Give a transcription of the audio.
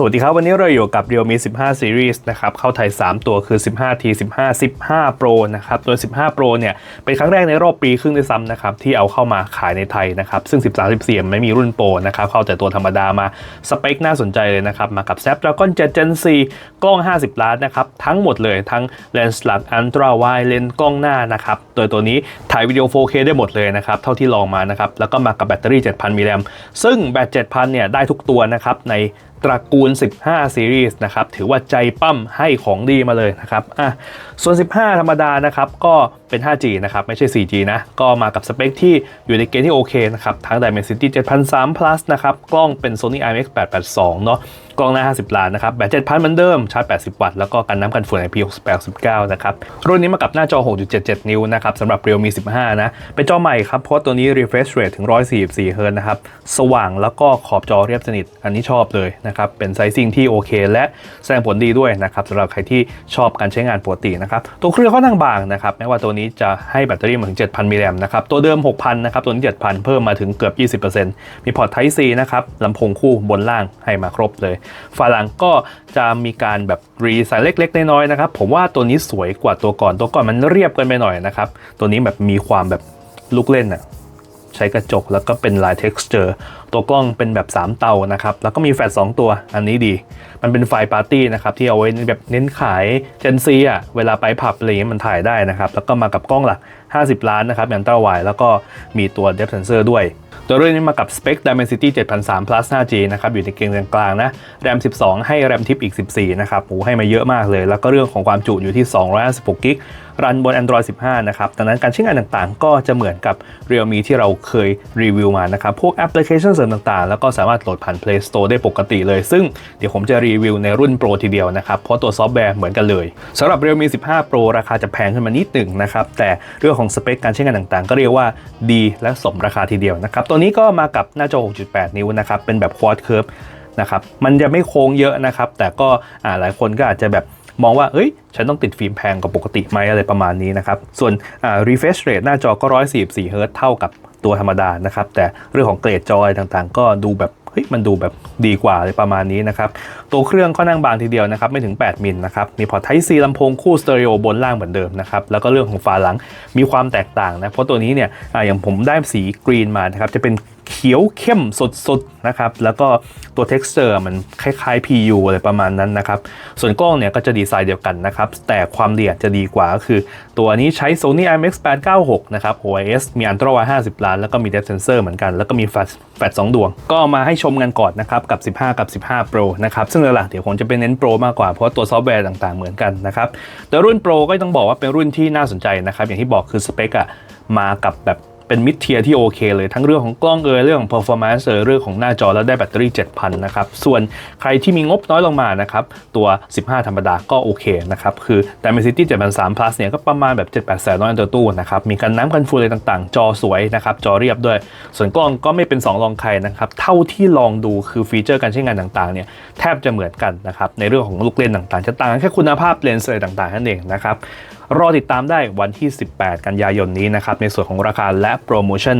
สวัสดีครับ วันนี้เราอยู่กับ Realme 15 Series นะครับ เข้าไทย 3 ตัวคือ 15T 15 15 Pro นะครับโดย15 Pro เนี่ย เป็นครั้งแรกในรอบปีครึ่งด้วยซ้ำนะครับ ที่เอาเข้ามาขายในไทยนะครับ ซึ่ง 13 14 ไม่มีรุ่นโปรนะครับ เข้าแต่ตัวธรรมดามา สเปคน่าสนใจเลยนะครับ มากับ Snapdragon 7 Gen 4 กล้อง 50 ล้านนะครับ ทั้งหมดเลยทั้งเลนส์หลัก Ultra Wide เลนส์กล้องหน้านะครับ โดยตัวนี้ถ่ายวิดีโอ 4K ได้หมดเลยนะครับ เท่าที่ลองมานะครับแล้วก็มากับแบตเตอรี่ 7,000มิลลิแอมซึ่งแบต 7,000 เนี่ยได้ทุกตัวนะครับในตระกูล 15 ซีรีส์นะครับ ถือว่าใจปั้มให้ของดีมาเลยนะครับอะส่วน 15 ธรรมดานะครับ ก็เป็น 5G นะครับ ไม่ใช่ 4G นะ ก็มากับสเปคที่อยู่ในเกณฑ์ที่โอเคนะครับ ทั้ง Dimensity 7003 plus นะครับ กล้องเป็น Sony IMX 882 เนาะ กล้องหน้า 50 ล้านนะครับแบต7,000เหมือนเดิมชาร์จ 80 วัตต์แล้วก็กันน้ำกันฝุ่น IP68 9นะครับรุ่นนี้มากับหน้าจอ 6.77 นิ้วนะครับสำหรับ Realme 15 นะเป็นจอใหม่ครับเพราะว่าตัวนี้ refresh rate ถึง 144 Hz นะครับสว่างแล้วก็ขอบจอเรียบสนิท อันนี้ชอบเลยนะครับเป็นไซซิ่งที่โอเค และแสดงผลดีด้วยนะครับสำหรับใครที่ชอบการใช้งานปกตินะครับตัวเครื่องค่อนข้างบางนะครับแม้ว่าตัวนี้จะให้แบตเตอรี่มาถึง 7,000มิลลิแอมป์นะครับตัวเดิม 6,000นะครับตัวนี้ 7,000 เพิ่มมาถึงเกือบ 20%มีพอร์ต Type C นะครับลำโพงคู่บนล่างให้มาครบเลยฝาหลังก็จะมีการแบบรีไซน์เล็ก ๆ น้อยๆนะครับ ผมว่าตัวนี้สวยกว่าตัวก่อน ตัวก่อนมันเรียบเกันไปหน่อยนะครับ ตัวนี้แบบมีความแบบลูกเล่นอะใช้กระจกแล้วก็เป็นลาย texture ตัวกล้องเป็นแบบ 3 เตานะครับ แล้วก็มีแฟลช2ตัว อันนี้ดี มันเป็นไฟปาร์ตี้นะครับ ที่เอาไว้แบบเน้นขายเจนซีอะ เวลาไปผับอะไรอย่างเงี้ยมันถ่ายได้นะครับ แล้วก็มากับกล้องหลัก 50 ล้านนะครับอย่างตาไวแล้วก็มีตัว depth sensor ด้วยตัวเรื่องนี้มากับ spec Dimensity 7003 plus 5G นะครับ อยู่ในเกณฑ์กลางๆนะ RAM 12 ให้ RAM ทิปอีก 14 นะครับโอ้ให้มาเยอะมากเลย แล้วก็เรื่องของความจุอยู่ที่ 256กิกรันบน Android 15 นะครับดังนั้นการใช้งานต่างๆ ก็จะเหมือนกับ Realme ที่เราเคยรีวิวมานะครับ พวกแอปพลิเคชันเสริมต่างๆ แล้วก็สามารถโหลดผ่าน Play Store ได้ปกติเลย ซึ่งเดี๋ยวผมจะรีวิวในรุ่น Pro ทีเดียวนะครับ เพราะตัวซอฟต์แวร์เหมือนกันเลยสำหรับ Realme 15 Pro ราคาจะแพงขึ้นมานิดหนึ่งนะครับ แต่เรื่องของสเปคการใช้งานต่างๆ ก็เรียกว่าดีและสมราคาทีเดียวนะครับตัวนี้ก็มากับหน้าจอ 6.8 นิ้วนะครับเป็นแบบ Quad Curve นะครับมันจะไม่โค้งเยอะนะครับ แต่ก็หลายคนก็อาจจะแบบมองว่า เอ้ย ฉันต้องติดฟิล์มแพงกว่าปกติไหมอะไรประมาณนี้นะครับ ส่วน refresh rate หน้าจอก็ 144 Hz เท่ากับตัวธรรมดานะครับ แต่เรื่องของเกรดจออะไรต่างๆ ก็ดูแบบ เฮ้ยมันดูแบบดีกว่าอะไรประมาณนี้นะครับ ตัวเครื่องก็นั่งบางทีเดียวนะครับ ไม่ถึง 8 มิลนะครับ มีพอร์ต Type C ลำโพงคู่สเตอริโอบนล่างเหมือนเดิมนะครับ แล้วก็เรื่องของฝาหลังมีความแตกต่างนะ เพราะตัวนี้เนี่ยออย่างผมได้สีกรีนมานะครับ จะเป็นเขียวเข้มสดๆนะครับ แล้วก็ตัว texture มันคล้ายๆ PU อะไรประมาณนั้นนะครับ ส่วนกล้องเนี่ยก็จะดีไซน์เดียวกันนะครับ แต่ความละเอียดจะดีกว่าก็คือ ตัวนี้ใช้ Sony IMX 896 นะครับ OIS มี Ultra Wide 50 ล้าน แล้วก็มี Depth Sensor เหมือนกัน แล้วก็มีแฟลชแฟลช2ดวง ก็มาให้ชมกันก่อนนะครับกับ 15 กับ 15 Pro นะครับซึ่งหลักๆเดี๋ยวผมจะเป็นเน้น Pro มากกว่าเพราะตัวซอฟต์แวร์ต่างๆเหมือนกันนะครับแต่รุ่น Pro ก็ต้องบอกว่าเป็นรุ่นที่น่าสนใจนะครับอย่างที่บอกคือสเปคอะมากับแบบ เป็นมิดเทียที่โอเคเลย ทั้งเรื่องของกล้องเอยเรื่องของ performance เอยเรื่องของหน้าจอแล้วได้แบตเตอรี่ 7,000 นะครับ ส่วนใครที่มีงบน้อยลงมานะครับ ตัว 15 ธรรมดาก็โอเคนะครับ คือ Dimensity 7,300 plus เนี่ยก็ประมาณแบบ7-8แสนนอยตัวตู้นะครับ มีกันน้ำกันฟูอะไรต่างๆ จอสวยนะครับ จอเรียบด้วย ส่วนกล้องก็ไม่เป็น 2 รองใครนะครับ เท่าที่ลองดูคือฟีเจอร์การใช้งานต่างๆเนี่ยแทบจะเหมือนกันนะครับในเรื่องของลูกเล่นต่างๆ จะต่างแค่คุณภาพเลนส์อะไรต่างๆนั่นเองนะครับ รอติดตามได้วันที่ 18 กันยายนนี้นะครับในส่วนของราคาและโปรโมชั่น